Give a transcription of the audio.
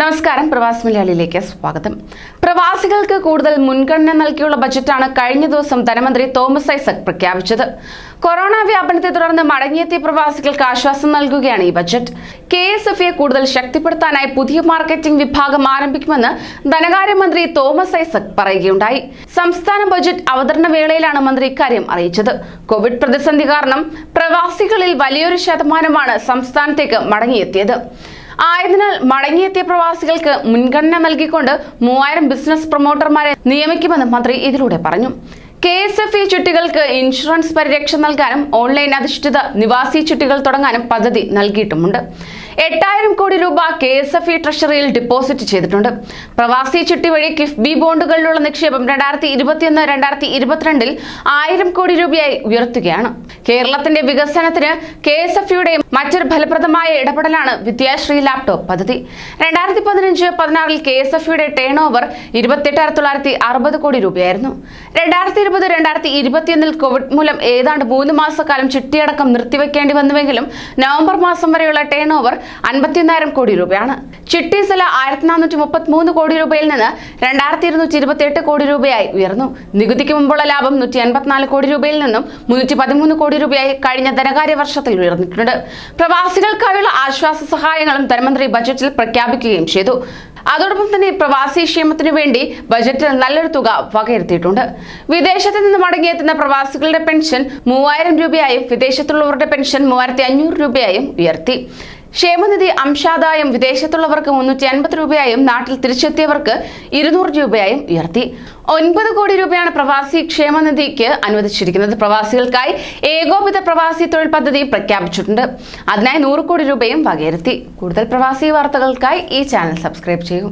നമസ്കാരം. പ്രവാസ് മലയാളിയിലേക്ക് സ്വാഗതം. പ്രവാസികൾക്ക് കൂടുതൽ മുൻഗണന നൽകിയുള്ള ബജറ്റാണ് കഴിഞ്ഞ ദിവസം ധനമന്ത്രി തോമസ് ഐസക് പ്രഖ്യാപിച്ചത്. കൊറോണ വ്യാപനത്തെ തുടർന്ന് മടങ്ങിയെത്തിയ പ്രവാസികൾക്ക് ആശ്വാസം നൽകുകയാണ് ഈ ബജറ്റ്. കെ എസ് എഫ് കൂടുതൽ ശക്തിപ്പെടുത്താനായി പുതിയ മാർക്കറ്റിംഗ് വിഭാഗം ആരംഭിക്കുമെന്ന് ധനകാര്യമന്ത്രി തോമസ് ഐസക് പറയുകയുണ്ടായി. സംസ്ഥാന ബജറ്റ് അവതരണ വേളയിലാണ് മന്ത്രി ഇക്കാര്യം അറിയിച്ചത്. കോവിഡ് പ്രതിസന്ധി കാരണം പ്രവാസികളിൽ വലിയൊരു ശതമാനമാണ് സംസ്ഥാനത്തേക്ക് മടങ്ങിയെത്തിയത്. ആയതിനാൽ മടങ്ങിയെത്തിയ പ്രവാസികൾക്ക് മുൻഗണന നൽകിക്കൊണ്ട് മൂവായിരം ബിസിനസ് പ്രൊമോട്ടർമാരെ നിയമിക്കുമെന്ന് മന്ത്രി ഇതിലൂടെ പറഞ്ഞു. കെ എസ് എഫ് ഇ ചുട്ടികൾക്ക് ഇൻഷുറൻസ് പരിരക്ഷ നൽകാനും ഓൺലൈൻ അധിഷ്ഠിത നിവാസി ചുട്ടികൾ തുടങ്ങാനും പദ്ധതി നൽകിയിട്ടുമുണ്ട്. എട്ടായിരം കോടി രൂപ കെ എസ് എഫ് ഇ ട്രഷറിയിൽ ഡിപ്പോസിറ്റ് ചെയ്തിട്ടുണ്ട്. പ്രവാസി ചിട്ടി വഴി കിഫ്ബി ബോണ്ടുകളിലുള്ള നിക്ഷേപം രണ്ടായിരത്തി ഇരുപത്തിയൊന്ന് രണ്ടായിരത്തി ഇരുപത്തിരണ്ടിൽ ആയിരം കോടി രൂപയായി ഉയർത്തുകയാണ്. കേരളത്തിന്റെ വികസനത്തിന് കെ എസ് എഫ് യുടെ മറ്റൊരു ഫലപ്രദമായ ഇടപെടലാണ് വിദ്യാശ്രീ ലാപ്ടോപ്പ് പദ്ധതി. രണ്ടായിരത്തി പതിനഞ്ച് പതിനാറിൽ കെ എസ് എഫ് യുടെ ടേൺ ഓവർ ഇരുപത്തിയെട്ടായിരത്തി തൊള്ളായിരത്തി അറുപത് കോടി രൂപയായിരുന്നു. രണ്ടായിരത്തി ഇരുപത് രണ്ടായിരത്തി ഇരുപത്തിയൊന്നിൽ കോവിഡ് മൂലം ഏതാണ്ട് മൂന്ന് മാസക്കാലം ചിട്ടിയടക്കം നിർത്തിവെക്കേണ്ടി വന്നുവെങ്കിലും നവംബർ മാസം വരെയുള്ള ടേൺ ഓവർ അൻപത്തിയൊന്നായിരം കോടി രൂപയാണ്. ചിട്ടി സെല ആയിരത്തി നാനൂറ്റി മുപ്പത്തി മൂന്ന് കോടി രൂപയിൽ നിന്ന് രണ്ടായിരത്തി ഇരുന്നൂറ്റി ഇരുപത്തി എട്ട് കോടി രൂപയായി ഉയർന്നു. നികുതിക്ക് മുമ്പുള്ള ലാഭം നൂറ്റി അൻപത്തിനാല് കോടി രൂപയിൽ നിന്നും മുന്നൂറ്റി പതിമൂന്ന് കോടി രൂപയായി കഴിഞ്ഞ ധനകാര്യ വർഷത്തിൽ ഉയർന്നിട്ടുണ്ട്. പ്രവാസികൾക്കായുള്ള ആശ്വാസ സഹായങ്ങളും ധനമന്ത്രി ബജറ്റിൽ പ്രഖ്യാപിക്കുകയും ചെയ്തു. അതോടൊപ്പം തന്നെ പ്രവാസി ക്ഷേമത്തിനു വേണ്ടി ബജറ്റിൽ നല്ലൊരു തുക വകയിരുത്തിയിട്ടുണ്ട്. വിദേശത്ത് നിന്ന് മടങ്ങിയെത്തുന്ന പ്രവാസികളുടെ പെൻഷൻ മൂവായിരം രൂപയായും വിദേശത്തുള്ളവരുടെ പെൻഷൻ മൂവായിരത്തി അഞ്ഞൂറ് രൂപയായും ഉയർത്തി. ക്ഷേമനിധി അംശാദായം വിദേശത്തുള്ളവർക്ക് മുന്നൂറ്റി അൻപത് രൂപയായും നാട്ടിൽ തിരിച്ചെത്തിയവർക്ക് ഇരുന്നൂറ് രൂപയായും ഉയർത്തി. ഒൻപത് കോടി രൂപയാണ് പ്രവാസി ക്ഷേമനിധിക്ക് അനുവദിച്ചിരിക്കുന്നത്. പ്രവാസികൾക്കായി ഏകോപിത പ്രവാസി തൊഴിൽ പദ്ധതി പ്രഖ്യാപിച്ചിട്ടുണ്ട്. അതിനായി നൂറ് കോടി രൂപയും വകയിരുത്തി. കൂടുതൽ പ്രവാസി വാർത്തകൾക്കായി ഈ ചാനൽ സബ്സ്ക്രൈബ് ചെയ്യൂ.